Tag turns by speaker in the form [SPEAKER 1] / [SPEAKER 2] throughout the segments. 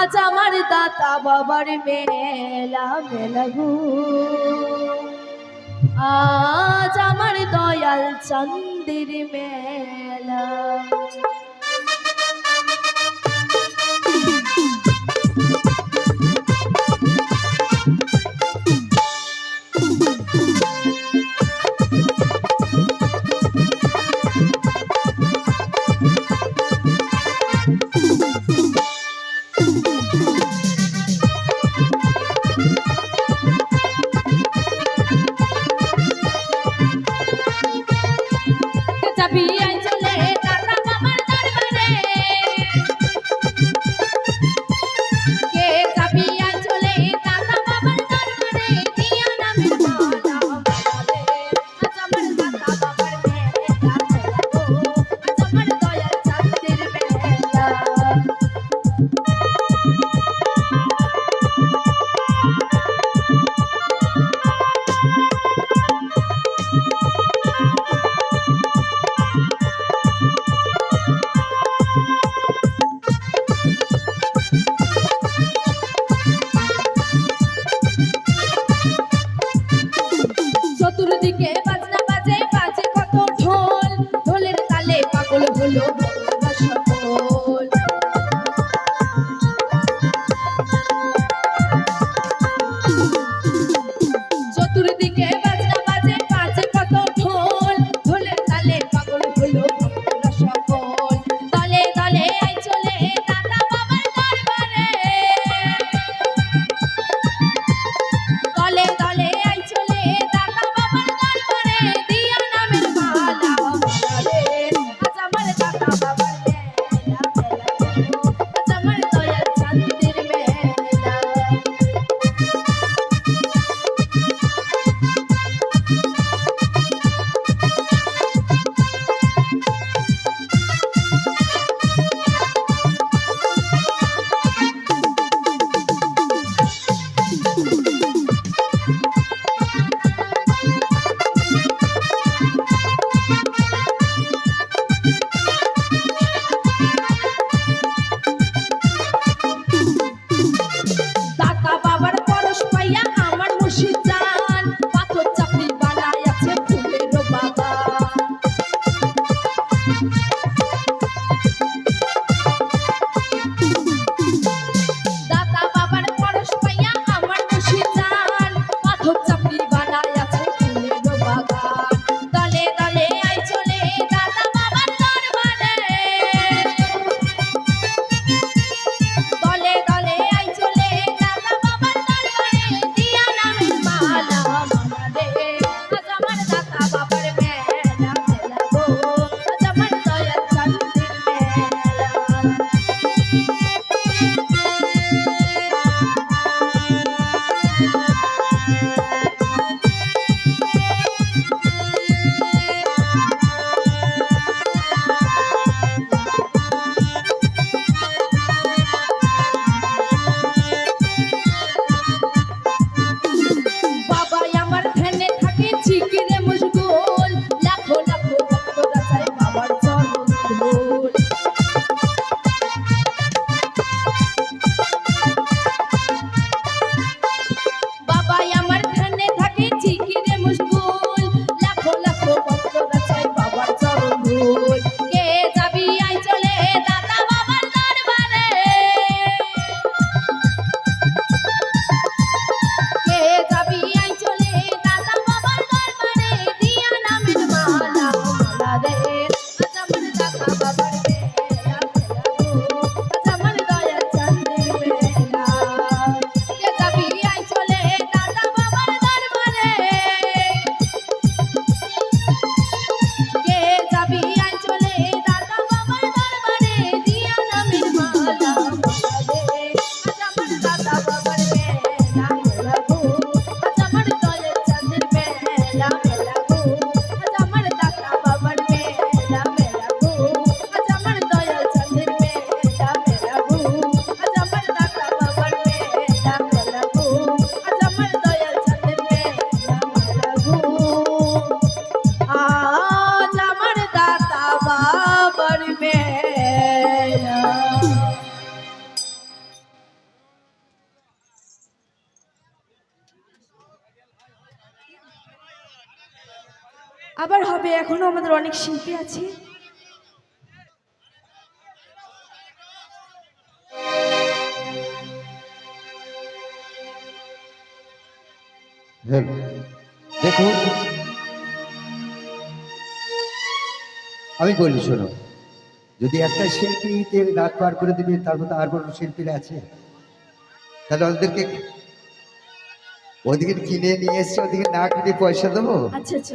[SPEAKER 1] আজ আমার দাতা বাবার মেলা মেলাগু আজ আমার দয়াল চন্দির মেলা। No. আবার হবে এখনও আমাদের অনেক শিল্পী আছে।
[SPEAKER 2] দেখো আমি বলি শোনো যদি একটা শিল্পীতে দাঁত পার করে দিবি তার মতো আর কোনো শিল্পীরা আছে? তাহলে ওদেরকে ওদিকে কিনে নিয়ে এসছে ওদিকে না কিনে পয়সা দেবো?
[SPEAKER 1] আচ্ছা আচ্ছা।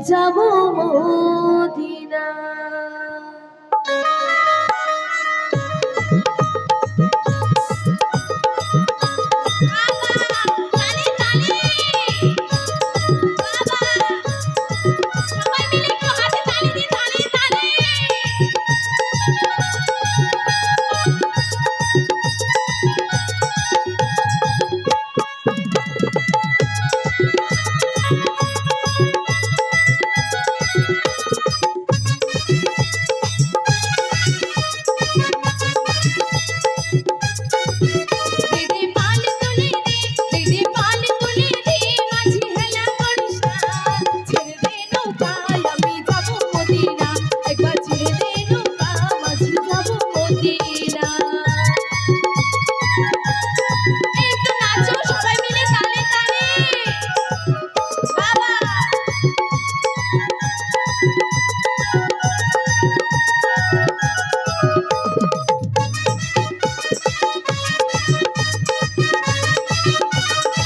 [SPEAKER 1] যাব Medina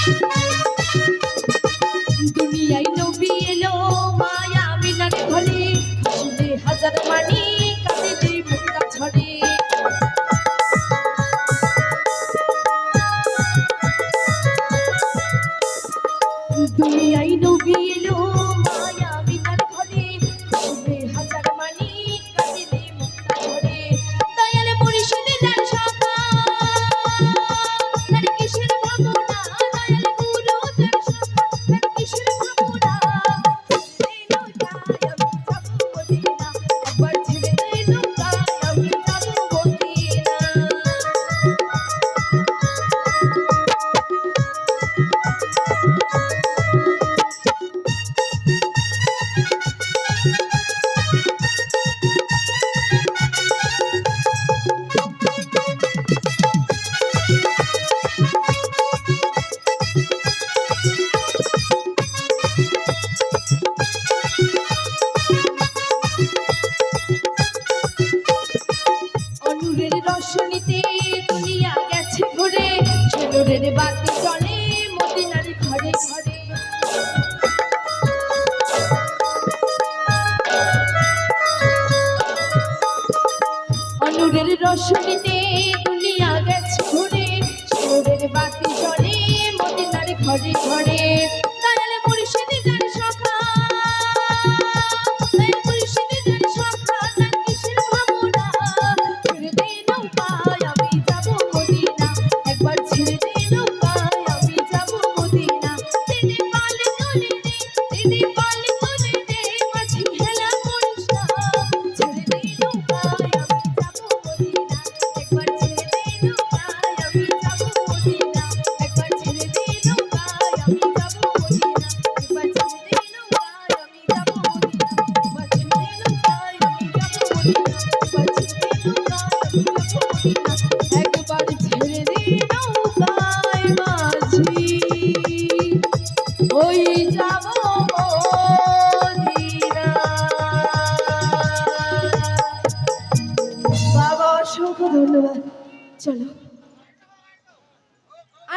[SPEAKER 1] thank you Thank you. এক